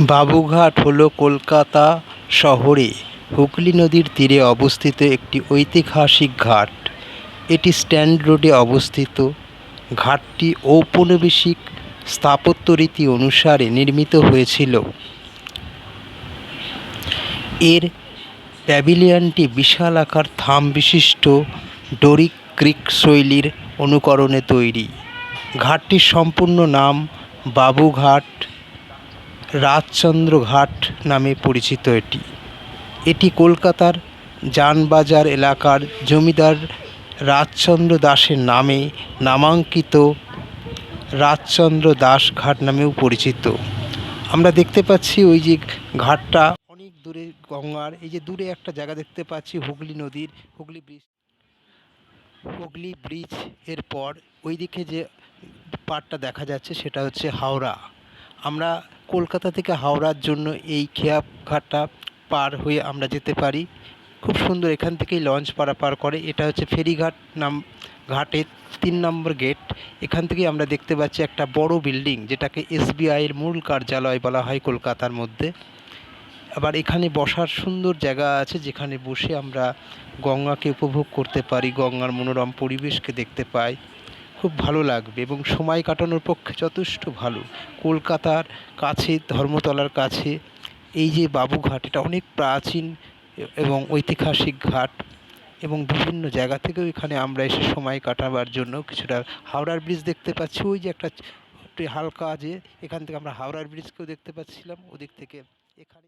বাবুঘাট হল কলকাতা শহরে। হুগলি নদীর তীরে অবস্থিত একটি ঐতিহাসিক ঘাট। এটি স্ট্যান্ড রোডে অবস্থিত। ঘাটটি ঔপনিবেশিক স্থাপত্য রীতি অনুসারে নির্মিত হয়েছিল। এর প্যাভিলিয়নটি বিশাল আকার থাম বিশিষ্ট ডোরিক ক্রিক শৈলীর অনুকরণে তৈরি। ঘাটটির সম্পূর্ণ নাম বাবুঘাট রাজচন্দ্র ঘাট নামে পরিচিত এটি। এটি কলকাতার যানবাজার এলাকার জমিদার রাজচন্দ্র দাসের নামে নামাঙ্কিত রাজচন্দ্র দাস ঘাট নামেও পরিচিত। আমরা দেখতে পাচ্ছি ওই যে ঘাটটা অনেক দূরে গঙ্গার, এই যে দূরে একটা জায়গা দেখতে পাচ্ছি, হুগলি নদীর, হুগলি ব্রিজ। হুগলি ব্রিজের পর ওইদিকে যে পাড়টা দেখা যাচ্ছে সেটা হচ্ছে হাওড়া। আমরা কলকাতা থেকে হাওড়ার জন্য এই খেয়া ঘাটটা পার হয়ে আমরা যেতে পারি। খুব সুন্দর এখান থেকেই লঞ্চ পারাপার করে। এটা হচ্ছে ফেরিঘাট নাম, ঘাটের তিন নম্বর গেট। এখান থেকেই আমরা দেখতে পাচ্ছি একটা বড় বিল্ডিং, যেটাকে এসবিআইয়ের মূল কার্যালয় বলা হয় কলকাতার মধ্যে। আবার এখানে বসার সুন্দর জায়গা আছে, যেখানে বসে আমরা গঙ্গাকে উপভোগ করতে পারি, গঙ্গার মনোরম পরিবেশকে দেখতে পাই। খুব ভালো লাগবে এবং সময় কাটানোর পক্ষে যথেষ্ট ভালো। কলকাতার কাছে, ধর্মতলার কাছে এই যে বাবুঘাট এটা অনেক প্রাচীন এবং ঐতিহাসিক ঘাট এবং বিভিন্ন জায়গা থেকেও এখানে আমরা এসে সময় কাটাবার জন্য কিছুটা হাওড়ার ব্রিজ দেখতে পাচ্ছি। ওই যে একটা হালকা যে এখান থেকে আমরা হাওড়ার ব্রিজকেও দেখতে পাচ্ছিলাম, ওদিক থেকে এখানে